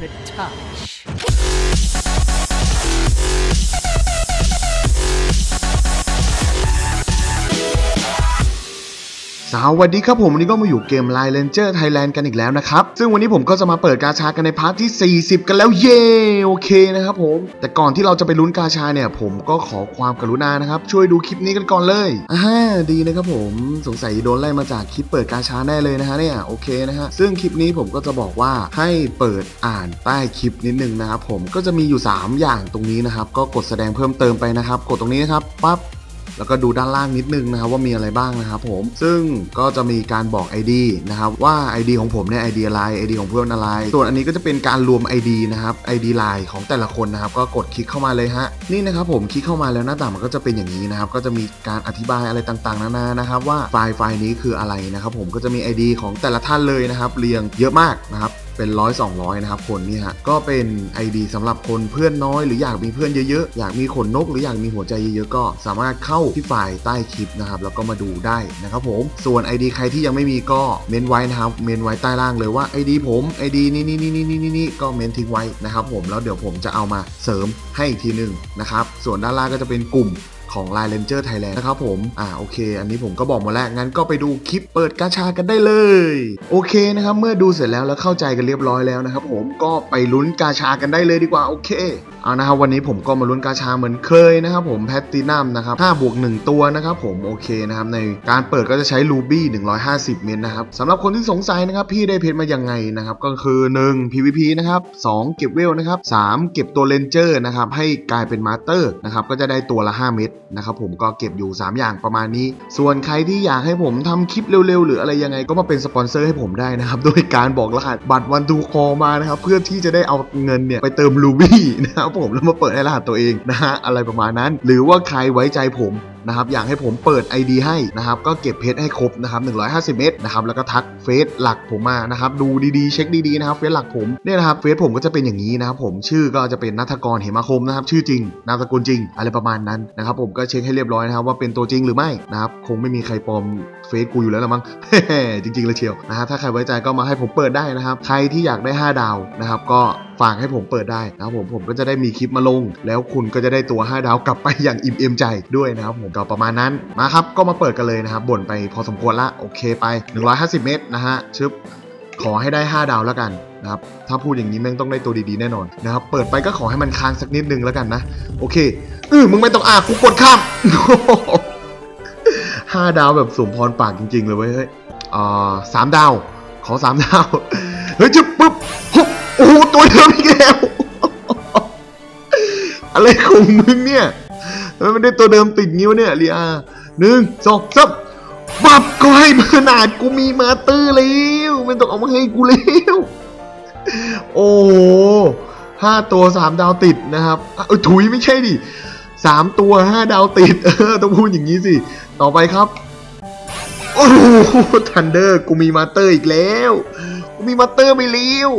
could touch. สวัสดีครับผมวันนี้ก็มาอยู่เกม Line Ranger Thailand กันอีกแล้วนะครับ ซึ่งวันนี้ผมก็จะมาเปิดกาชากันในพาร์ทที่ 40 กันแล้วเย้โอเคนะครับผม แต่ก่อนที่เราจะไปลุ้นกาชาเนี่ย ผมก็ขอความกรุณานะครับ ช่วยดูคลิปนี้กันก่อนเลยอ่าดีนะครับผมสงสัยโดนไล่มาจากคลิปเปิดกาชาแน่เลยนะฮะเนี่ยโอเคนะฮะซึ่งคลิปนี้ผมก็จะบอกว่าให้เปิดอ่านใต้คลิปนิดนึงนะครับผมก็จะมีอยู่ 3 อย่างตรงนี้นะครับก็กดแสดงเพิ่มเติมไปนะครับกดตรงนี้นะครับปั๊บ แล้วก็ดูด้านล่างนิดนึงนะครับว่ามีอะไรบ้างนะครับผม ซึ่งก็จะมีการบอก ID นะครับว่า ID ของผมเนี่ย ID อะไร ID ของเพื่อนอะไร ส่วนอันนี้ก็จะเป็นการรวม ID นะครับ ID ไลน์ของแต่ละคนนะครับก็กดคลิกเข้ามาเลยฮะนี่นะครับผมคลิกเข้ามาแล้วหน้าต่างมันก็จะเป็นอย่างนี้นะครับก็จะมีการอธิบายอะไรต่างๆนานานะครับว่าไฟล์ไฟล์นี้คืออะไรนะครับผมก็จะมี ID ของแต่ละท่านเลยนะครับเรียงเยอะมากนะครับ เป็นร้อยสองร้อยนะครับคนนี่ฮะก็เป็น ID สำหรับคนเพื่อนน้อย หรืออยากมีเพื่อนเยอะๆ อยากมีขนนก หรืออยากมีหัวใจเยอะๆ ก็สามารถเข้าที่ฝ่ายใต้คลิปนะครับ แล้วก็มาดูได้นะครับผม ส่วน ID ใครที่ยังไม่มีก็เมนไว้นะครับ เมนไว้ใต้ล่างเลยว่า ID ผม ID นี่นี่นี่นี่นี่นี่ก็เมนทิ้งไว้นะครับผม แล้วเดี๋ยวผมจะเอามาเสริมให้อีกทีหนึ่งนะครับ ส่วนด้านล่างก็จะเป็นกลุ่ม ของ Line Ranger Thailand นะครับผม อ่าโอเค อันนี้ผมก็บอกหมาแล้ว งั้นก็ไปดูคลิปเปิดกาชากันได้เลย โอเคนะครับ เมื่อดูเสร็จแล้วแล้วเข้าใจกันเรียบร้อยแล้วนะครับผม ก็ไปลุ้นกาชากันได้เลยดีกว่า โอเคเอานะครับวันนี้ผมก็มาลุ้นกาชาเหมือนเคยนะครับผมแพตตินัมนะครับ5บวก1ตัวนะครับผมโอเคนะครับในการเปิดก็จะใช้รูบี้150 เมตรนะครับสำหรับคนที่สงสัยนะครับพี่ได้เพชรมายังไงนะครับก็คือ 1 PVP นะครับ2เก็บเวลนะครับ3เก็บตัวเลนเจอร์นะครับให้กลายเป็นมาสเตอร์นะครับก็จะได้ตัวละ 5 เม็ดนะครับผมก็เก็บอยู่ 3 อย่างประมาณนี้ ส่วนใครที่อยากให้ผมทำคลิปเร็วๆ หรืออะไรยังไงก็มาเป็นสปอนเซอร์ให้ผมได้นะครับโดยการบอกรหัสบัตรวันทูคอมานะครับเพื่อที่จะได้เอาเงินเนี่ยไปเติมรูบี้นะครับผมแล้วมาเปิดให้รหัสตัวเองนะฮะอะไรประมาณนั้น หรือว่าใครไว้ใจผมนะครับอยากให้ผมเปิด ID ให้นะครับก็เก็บเพชรให้ครบนะครับ150 เมตรนะครับแล้วก็ทักเฟซหลักผมมานะครับดูดีๆ เช็คดีๆนะครับเฟซหลักผมเนี่ยนะครับเฟซผมก็จะเป็นอย่างนี้นะครับผมชื่อก็จะเป็นนัทกรเหมาคมนะครับชื่อจริงนามสกุลจริง อะไรประมาณนั้นนะครับผมก็เช็คให้เรียบร้อยนะครับว่าเป็นตัวจริงหรือไม่นะครับคงไม่มีใครปลอมเฟซกูอยู่แล้วละมั้งจริงๆเลยเชียวนะฮะถ้าใครไว้ใจก็มาให้ผมเปิดได้นะครับใครที่อยากได้ 5 ดาวนะครับก็ฝากให้ผมเปิดได้นะครับผมผมก็จะได้มีคลิปมาลง แล้วคุณก็จะได้ตัว 5 ดาวกลับไปอย่างอิ่มเอมใจด้วยนะครับผมก็ประมาณนั้นมาครับก็มาเปิดกันเลยนะครับบ่นไปพอสมควรละโอเคไป 150 เมตรนะฮะชึบขอให้ได้ 5 ดาวแล้วกันนะครับถ้าพูดอย่างนี้แม่งต้องได้ตัวดีๆแน่นอนนะครับเปิดไปก็ขอให้มันค้างสักนิดนึงแล้วกันนะ โอเคเออมึงไม่ต้องอ่ากูกดข้ามห้าดาวแบบสมพรปากจริง ๆ เลยเว้ยเฮ้ยอ่าสามดาว ขอสามดาว เฮ้ยจุ๊บปุ๊บหุบโอ้โหตัวเดิมอีกแล้ว อะไรของมึงเนี่ย ทำไมไม่ได้ตัวเดิมติดงี้วะเนี่ยเรียหนึ่งสองสามปับก็ให้ขนาดกูมีมาเตอร์แล้วไม่ต้องเอามาให้กูแล้วโอ้ห้าตัวสามดาวติดนะครับเออถุยไม่ใช่ดิสามตัวห้าดาวติดเออต้องพูดอย่างนี้สิ ต่อไปครับ โอ้โหทันเดอร์กูมีมาเตอร์อีกแล้ว กูมีมาเตอร์ไปแล้ว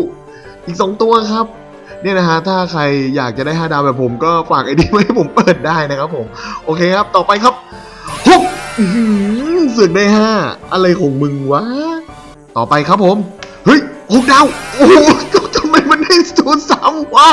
อีกสองตัวครับ เนี่ยนะฮะถ้าใครอยากจะได้5ดาวแบบผมก็ฝากไอดีไว้ให้ผมเปิดได้นะครับผม โอเคครับ ต่อไปครับฮุบสึกได้5อะไรของมึงวะ ต่อไปครับผม เฮ้ยหกดาว โอ้โหทำไมมันได้ศูนย์สามวะ